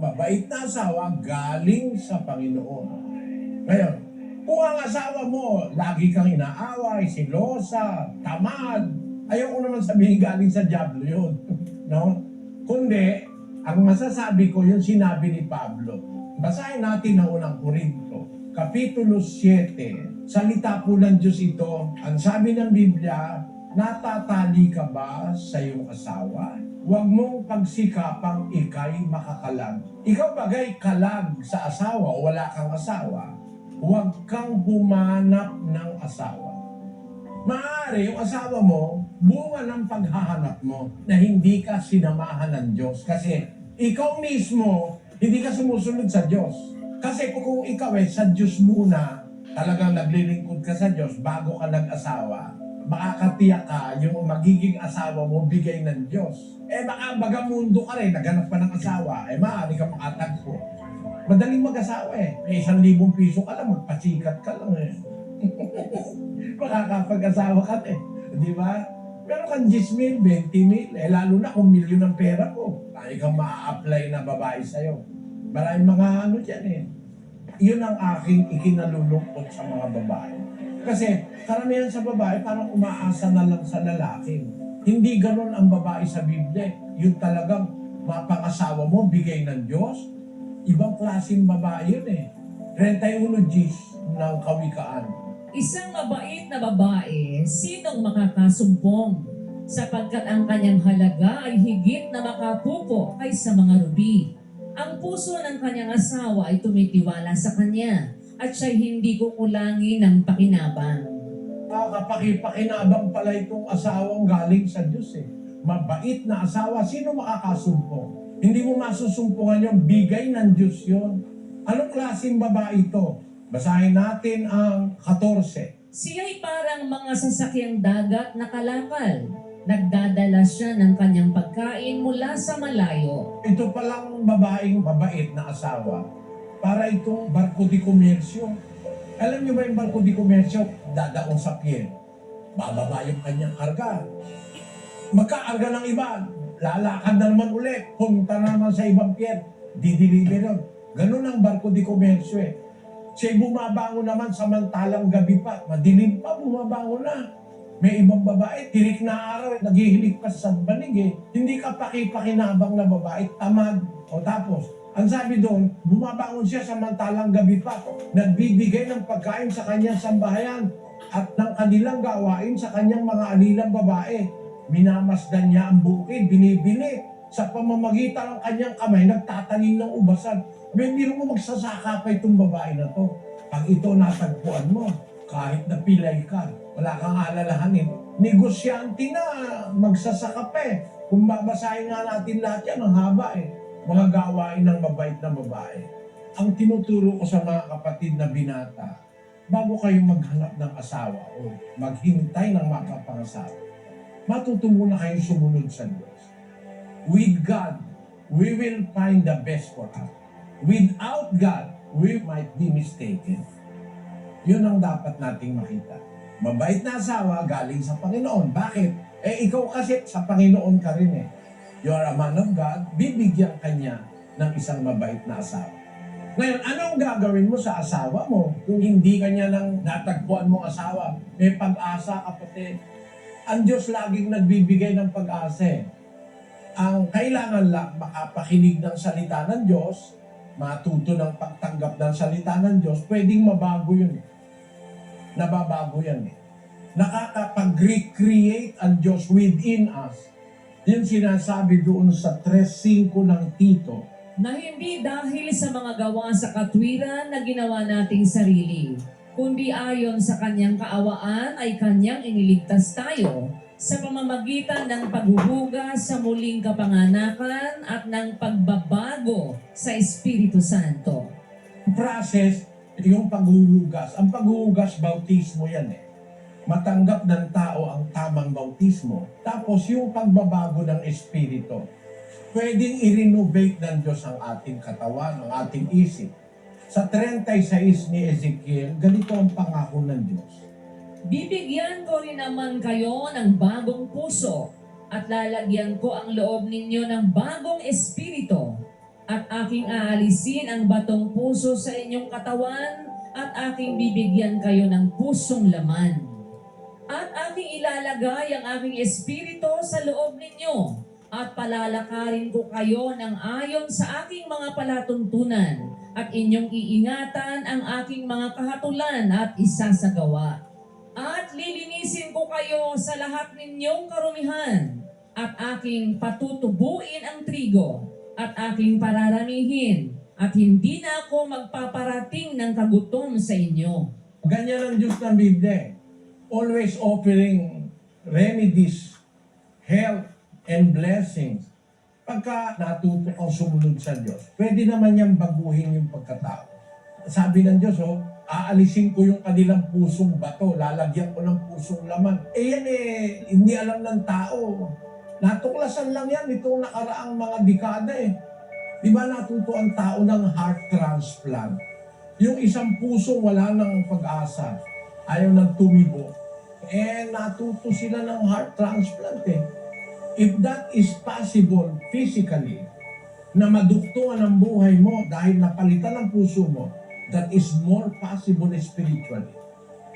mabait na asawa galing sa Panginoon. Ngayon, kung ang asawa mo, lagi kang inaaway, silosa, tamad, ayaw ko naman sabihin galing sa Diablo yun. no? Kundi, ang masasabi ko yung sinabi ni Pablo. Basahin natin ang unang Korinto, Kapitulo 7. Salita po ng Diyos ito. Ang sabi ng Biblia, natatali ka ba sa iyong asawa? Huwag mong pagsikapang ikay makakalag. Ikaw bagay kalag sa asawa o wala kang asawa. Huwag kang humanap ng asawa. Maaari yung asawa mo, bunga ng paghahanap mo na hindi ka sinamahan ng Diyos. Kasi ikaw mismo, hindi ka sumusunod sa Diyos. Kasi kung ikaw eh, sa Diyos muna, talagang naglilingkod ka sa Diyos bago ka nag-asawa, makakatiyak ka yung magiging asawa mo bigay ng Diyos. Eh baka baga mundo ka rin, naghanap pa ng asawa, eh maaari ka makatagpo. Madaling mag-asawa eh. May isang libong piso ka lang, magpasikat ka lang eh. Makakapag-asawa ka eh. Di ba? Pero kung 10 mil, 20 mil, eh lalo na kung milyon ang pera ko, tayo kang ma-apply na babae sa'yo. Maraming mga ano dyan eh. Yun ang aking ikinalulungkot sa mga babae. Kasi karamihan sa babae parang umaasa na lang sa lalaki. Hindi ganon ang babae sa Biblia. Yung talagang mapangasawa mo, bigay ng Diyos. Ibang klaseng babae yun eh. 31 Gs ng kawikaan. Isang mabait na babae, sinong makakasumpong? Sapagkat ang kanyang halaga ay higit na makapupo kaysa mga rubi. Ang puso ng kanyang asawa ay tumitiwala sa kanya at siya'y hindi kukulangin ng pakinabang. Nakakapakipakinabang pala itong asawang galing sa Diyos eh. Mabait na asawa, sino makakasumpong? Hindi mo masusumpungan yung bigay ng Diyos yun. Anong klaseng babae ito? Basahin natin ang 14. Siya'y parang mga sasakyang dagat na kalakal. Nagdadala siya ng kanyang pagkain mula sa malayo. Ito palang babaeng mabait na asawa para itong barko di komersyo. Alam niyo ba yung barko di komersyo? Dadaon sa pier. Bababa yung kanyang karga. Magkaarga ng iba. Lalakad na naman ulit. Punta na naman sa ibang pier. Dideliver yun. Ganun ang barko di komersyo eh. Siya'y bumabangon naman samantalang gabi pa. Madilim pa, bumabangon na. May ibang babae, tirik na araw, naghihilig pa sa banig eh. Hindi ka pakipakinabang na babae, tamad. O tapos, ang sabi doon, bumabangon siya samantalang gabi pa. Nagbibigay ng pagkain sa kanyang sambahayan at ng kanilang gawain sa kanyang mga alilang babae. Minamasdan niya ang bukid, binibili. Sa pamamagitan ng kanyang kamay, nagtatanim ng ubasan. May biro mo magsasaka pa itong babae na to. Pag ito natagpuan mo, kahit na pilay ka, wala kang alalahanin. Negosyante na, magsasaka pa eh. Kung babasahin nga natin lahat yan, ang haba eh. Mga gawain ng mabait na babae. Ang tinuturo ko sa mga kapatid na binata, bago kayo maghanap ng asawa o maghintay ng makapangasawa, matuto muna kayong sumunod sa Diyos. With God, we will find the best for us. Without God, we might be mistaken. Yun ang dapat nating makita. Mabait na asawa galing sa Panginoon. Bakit? Eh, ikaw kasi sa Panginoon ka rin eh. You are a man of God, bibigyan kanya ng isang mabait na asawa. Ngayon, anong gagawin mo sa asawa mo kung hindi kanya nang natagpuan mo asawa? May pag-asa, kapatid. Ang Diyos laging nagbibigay ng pag-asa eh. Ang kailangan lang makapakinig ng salita ng Diyos, matuto ng pagtanggap ng salita ng Diyos, pwedeng mabago yun. eh. Nababago yan eh. Nakakapag-recreate ang Diyos within us. Yung sinasabi doon sa 3.5 ng Tito, na hindi dahil sa mga gawa sa katwiran na ginawa nating sarili, kundi ayon sa kanyang kaawaan ay kanyang iniligtas tayo sa pamamagitan ng paghuhugas sa muling kapanganakan at ng pagbabago sa Espiritu Santo. process, yung paghuhugas. Ang paghuhugas, bautismo yan eh. Matanggap ng tao ang tamang bautismo. Tapos yung pagbabago ng Espiritu. Pwedeng i-renovate ng Diyos ang ating katawan, ang ating isip. Sa 36 ni Ezekiel, ganito ang pangako ng Diyos. Bibigyan ko rin naman kayo ng bagong puso at lalagyan ko ang loob ninyo ng bagong espiritu At aking aalisin ang batong puso sa inyong katawan at aking bibigyan kayo ng pusong laman. At aking ilalagay ang aking espiritu sa loob ninyo at palalakarin ko kayo ng ayon sa aking mga palatuntunan at inyong iingatan ang aking mga kahatulan at isasagawa. At lilinisin ko kayo sa lahat ninyong karumihan at aking patutubuin ang trigo at aking pararamihin at hindi na ako magpaparating ng kagutom sa inyo. Ganyan ang Diyos ng Biblia. Always offering remedies, health, and blessings. Pagka natuto kang sumunod sa Diyos, pwede naman niyang baguhin yung pagkatao. Sabi ng Diyos, oh, aalisin ko yung kanilang pusong bato, lalagyan ko ng pusong laman. Eh yan eh, hindi alam ng tao. Natuklasan lang yan itong nakaraang mga dekada eh. Di ba natuto ang tao ng heart transplant? Yung isang puso wala nang pag-asa, ayaw nang tumibo, eh natuto sila ng heart transplant eh. If that is possible physically, na maduktungan ang buhay mo dahil napalitan ang puso mo, that is more possible spiritually.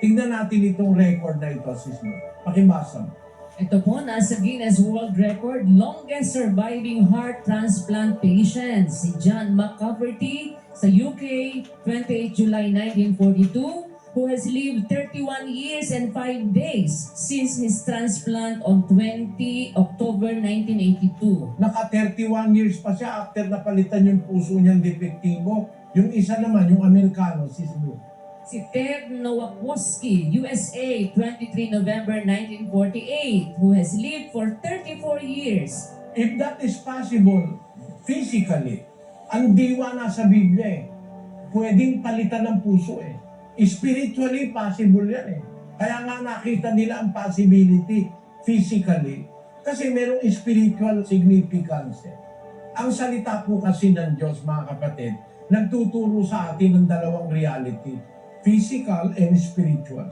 Tingnan natin itong record na ito, sis mo. Pakibasa mo. Ito po nasa Guinness World Record, longest surviving heart transplant patient, si John McCafferty sa UK, 28 July 1942, who has lived 31 years and 5 days since his transplant on 20 October 1982. Naka 31 years pa siya after napalitan yung puso niyang depektibo. Yung isa naman, yung Amerikano, sis mo. Si Ted Nowakowski, USA, 23 November 1948, who has lived for 34 years. If that is possible, physically, ang diwa nasa Biblia eh. Pwedeng palitan ng puso eh. Spiritually, possible yan eh. Kaya nga nakita nila ang possibility physically kasi merong spiritual significance eh. Ang salita po kasi ng Diyos, mga kapatid, nagtuturo sa atin ng dalawang reality, physical and spiritual.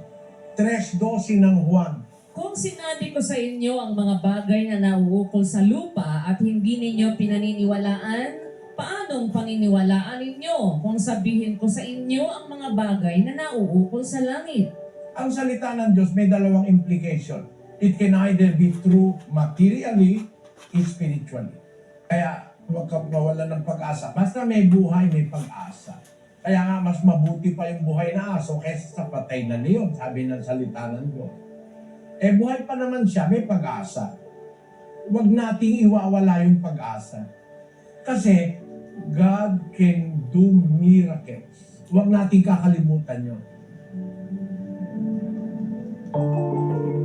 3.12 ng Juan, Kung sinabi ko sa inyo ang mga bagay na nauukol sa lupa at hindi ninyo pinaniniwalaan, paanong paniniwalaan ninyo kung sabihin ko sa inyo ang mga bagay na nauukol sa langit? Ang salita ng Diyos may dalawang implication. It can either be true materially, spiritually. Kaya huwag ka mawalan ng pag-asa. Basta may buhay, may pag-asa. Kaya nga mas mabuti pa yung buhay na aso kaysa sa patay na leon, sabi ng salita ng Diyos. Eh buhay pa naman siya, may pag-asa. Huwag nating iwawala yung pag-asa. Kasi God can do miracles. Huwag natin kakalimutan yun.